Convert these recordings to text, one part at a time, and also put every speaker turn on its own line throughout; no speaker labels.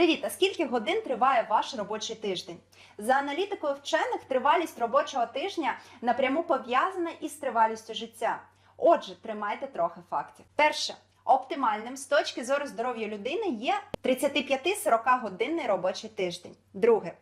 Привіт! А скільки годин триває ваш робочий тиждень? За аналітикою вчених, тривалість робочого тижня напряму пов'язана із тривалістю життя. Отже, тримайте трохи фактів. Перше. Оптимальним з точки зору здоров'я людини є 35-40 годинний робочий тиждень. Друге.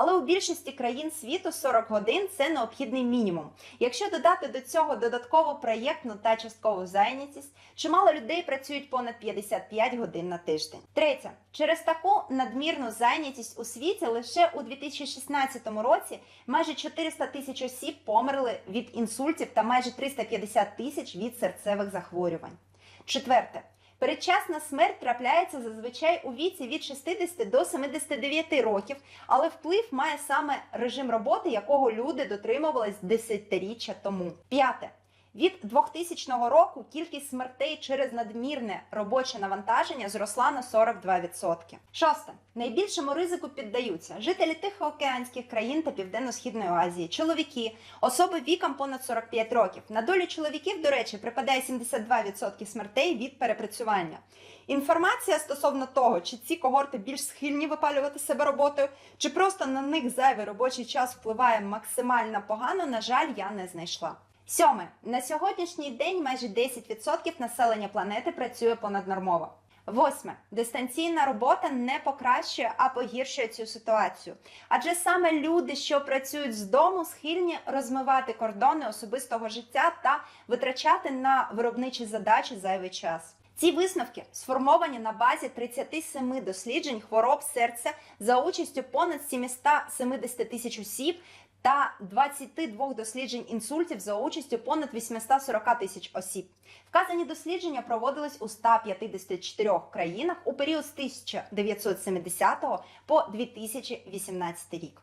Але у більшості країн світу 40 годин це необхідний мінімум. Якщо додати до цього додаткову проєктну та часткову зайнятість, чимало людей працюють понад 55 годин на тиждень. Третє, через таку надмірну зайнятість у світі лише у 2016 році майже 400 тисяч осіб померли від інсультів та майже 350 тисяч від серцевих захворювань. Четверте. Передчасна смерть трапляється зазвичай у віці від 60 до 79 років, але вплив має саме режим роботи, якого люди дотримувались десятиріччя тому. П'яте. Від 2000 року кількість смертей через надмірне робоче навантаження зросла на 42%. Шосте. Найбільшому ризику піддаються жителі Тихоокеанських країн та Південно-Східної Азії, чоловіки, особи віком понад 45 років. На долю чоловіків, до речі, припадає 72% смертей від перепрацювання. Інформація стосовно того, чи ці когорти більш схильні випалювати себе роботою, чи просто на них зайвий робочий час впливає максимально погано, на жаль, я не знайшла. Сьоме на сьогоднішній день майже 10% населення планети працює понаднормово. Восьме дистанційна робота не покращує, а погіршує цю ситуацію. Адже саме люди, що працюють з дому, схильні розмивати кордони особистого життя та витрачати на виробничі задачі зайвий час. Ці висновки сформовані на базі 37 досліджень хвороб серця за участю понад 770 тисяч осіб та 22 досліджень інсультів за участю понад 840 тисяч осіб. Вказані дослідження проводились у 154 країнах у період з 1970 по 2018 рік.